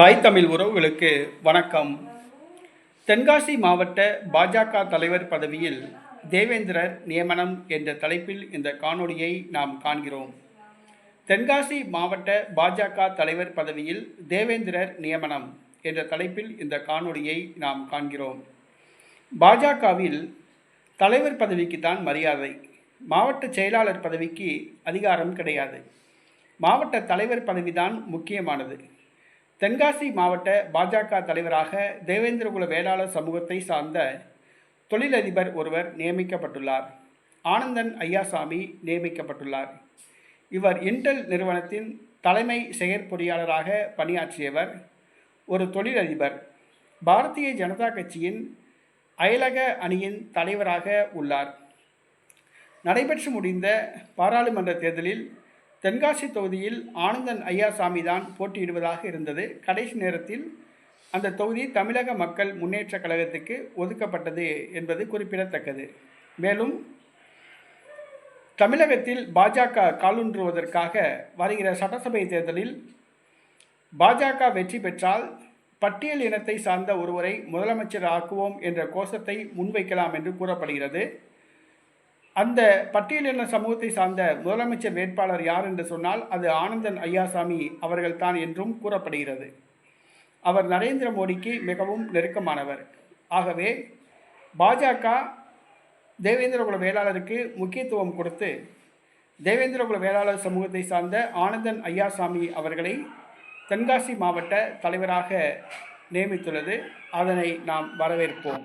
தாய் தமிழ் உறவுகளுக்கு வணக்கம். தென்காசி மாவட்ட பாஜக தலைவர் பதவியில் தேவேந்திரர் நியமனம் என்ற தலைப்பில் இந்த காணொளியை நாம் காண்கிறோம். தென்காசி மாவட்ட பாஜக தலைவர் பதவியில் தேவேந்திரர் நியமனம் என்ற தலைப்பில் இந்த காணொளியை நாம் காண்கிறோம். பாஜகவில் தலைவர் பதவிக்கு தான் மரியாதை மாவட்ட செயலாளர் பதவிக்கு அதிகாரம் கிடையாது. மாவட்ட தலைவர் பதவிதான் முக்கியமானது. தென்காசி மாவட்ட பாஜக தலைவராக தேவேந்திரகுல வேளாளர் சமூகத்தை சார்ந்த தொழிலதிபர் ஒருவர் நியமிக்கப்பட்டுள்ளார். ஆனந்தன் ஐயாசாமி நியமிக்கப்பட்டுள்ளார். இவர் இன்டெல் நிறுவனத்தின் தலைமை செயற்பொறியாளராக பணியாற்றியவர். ஒரு தொழிலதிபர். பாரதிய ஜனதா கட்சியின் அயலக அணியின் தலைவராக உள்ளார். நடைபெற்று முடிந்த பாராளுமன்ற தேர்தலில் தென்காசி தொகுதியில் ஆனந்தன் ஐயாசாமி தான் போட்டியிடுவதாக இருந்தது. கடைசி நேரத்தில் அந்த தொகுதி தமிழக மக்கள் முன்னேற்ற கழகத்துக்கு ஒதுக்கப்பட்டது என்பது குறிப்பிடத்தக்கது. மேலும் தமிழகத்தில் பாஜக காலூன்றுவதற்காக வருகிற சட்டசபை தேர்தலில் பாஜக வெற்றி பெற்றால் பட்டியல் இனத்தை சார்ந்த ஒருவரை முதலமைச்சர் ஆக்குவோம் என்ற கோஷத்தை முன்வைக்கலாம் என்று கூறப்படுகிறது. அந்த பட்டியலின சமூகத்தை சார்ந்த முதலமைச்சர் வேட்பாளர் யார் என்று சொன்னால் அது ஆனந்தன் ஐயாசாமி அவர்கள்தான் என்றும் கூறப்படுகிறது. அவர் நரேந்திர மோடிக்கு மிகவும் நெருக்கமானவர். ஆகவே பாஜக தேவேந்திரகுல வேளாளருக்கு முக்கியத்துவம் கொடுத்து தேவேந்திரகுல வேளாளர் சமூகத்தை சார்ந்த ஆனந்தன் ஐயாசாமி அவர்களை தென்காசி மாவட்ட தலைவராக நியமித்துள்ளது. அதனை நாம் வரவேற்போம்.